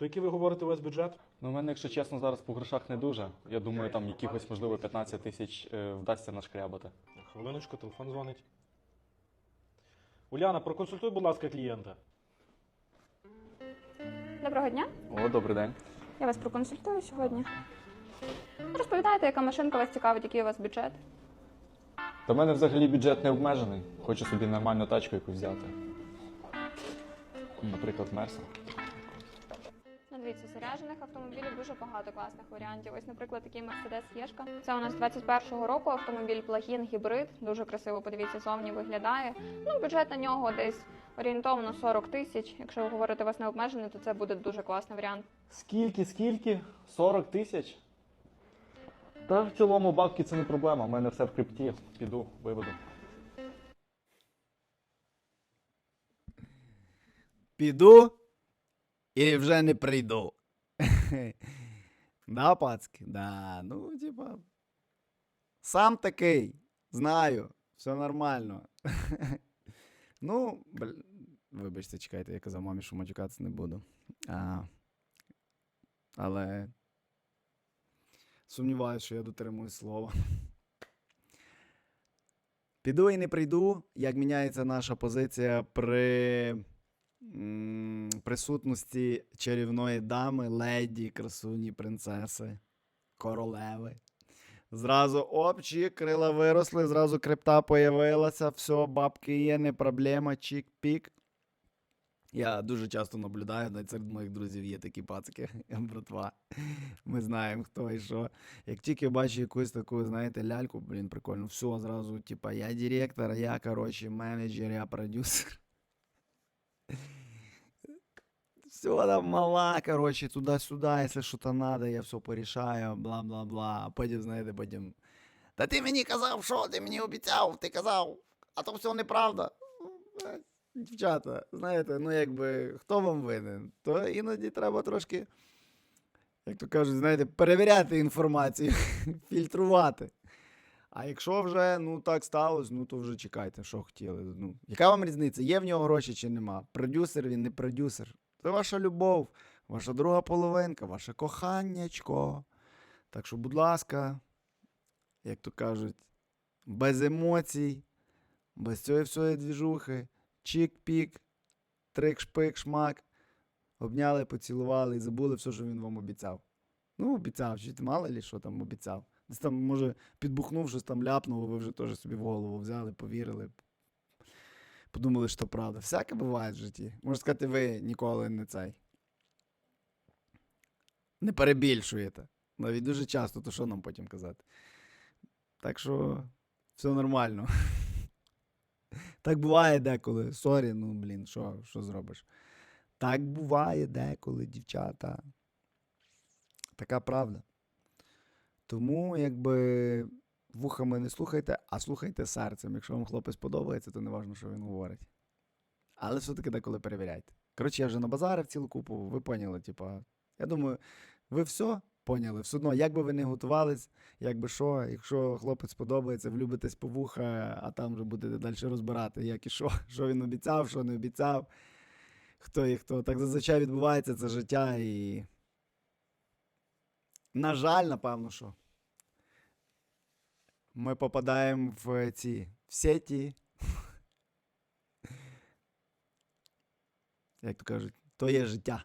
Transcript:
То який ви говорите у вас бюджет? Ну, у мене, якщо чесно, зараз по грошах не дуже. Я думаю, там якихось, можливо, 15 тисяч е, вдасться нашкрябати. Хвилиночку, телефон дзвонить. Уляна, проконсультуй, будь ласка, клієнта. Доброго дня. О, добрий день. Я вас проконсультую сьогодні. Розповідайте, яка машинка вас цікавить, який у вас бюджет. Та в мене взагалі бюджет не обмежений. Хочу собі нормальну тачку якусь взяти. Наприклад, Мерса. Ну, дивіться, заряджених автомобілів дуже багато класних варіантів. Ось, наприклад, такий Mercedes Єшка. Це у нас 21-го року автомобіль плагін гібрид. Дуже красиво, подивіться, зовні виглядає. Ну, бюджет на нього десь орієнтовно 40 тисяч. Якщо ви говорите, у вас не обмежений, то це буде дуже класний варіант. Скільки, скільки? 40 тисяч? Та в цілому бабки це не проблема. У мене все в крипті. Піду, виведу. Піду і вже не прийду. да, пацки? Да, ну, типа. Сам такий. Знаю. Все нормально. ну, бл... вибачте, чекайте, я казав мамі, що матюкатися не буду. А, але сумніваюся, що я дотримую слова. Піду і не прийду, як міняється наша позиція при присутності чарівної дами, леді, красуні, принцеси, королеви. Зразу опчі, крила виросли, зразу крипта появилася, все, бабки є, не проблема, чік-пік. Я дуже часто наблюдаю, навіть серед моїх друзів є такі пацики, братва. Ми знаємо, хто і що. Як тільки бачу якусь таку, знаєте, ляльку, блін, прикольно, все, зразу, типа, я директор, я, коротше, менеджер, я продюсер. Все там мала, короче, туди-сюди, якщо що то надо, я все порішаю, бла-бла-бла. А потім, знаєте, потім. Та ти мені казав, що ти мені обіцяв, ти казав, а то все неправда. Дівчата, знаєте, ну якби хто вам винен, то іноді треба трошки, як то кажуть, знаєте, перевіряти інформацію, фільтрувати. А якщо вже ну так сталося, ну то вже чекайте, що хотіли. Ну, яка вам різниця? Є в нього гроші чи нема? Продюсер він, не продюсер. Це ваша любов, ваша друга половинка, ваше коханнячко. Так що, будь ласка, як то кажуть, без емоцій, без цієї всієї двіжухи, чік-пік, трик-шпик-шмак. Обняли, поцілували і забули все, що він вам обіцяв. Ну, обіцяв, чи мало ли, що там обіцяв. Десь там, може, підбухнув, щось там ляпнуло, ви вже теж собі в голову взяли, повірили. Подумали, що правда. Всяке буває в житті. Можна сказати, ви ніколи не цей. Не перебільшуєте. Навіть дуже часто, то що нам потім казати? Так що все нормально. Так буває деколи. Сорі, ну блін, що, що зробиш? Так буває деколи, дівчата. Така правда. Тому, якби вухами не слухайте, а слухайте серцем. Якщо вам хлопець подобається, то не важно, що він говорить. Але все-таки деколи перевіряйте. Коротше, я вже набазарив цілу купу, ви поняли, типа. Я думаю, ви все поняли. Все одно, як би ви не готувались, як би що, якщо хлопець подобається, влюбитесь по вуха, а там вже будете далі розбирати, як і що, що він обіцяв, що не обіцяв, хто і хто. Так зазвичай відбувається це життя і. На жаль, напевно, що. Ми попадаємо в ці в сеті. Як то кажуть, то є життя.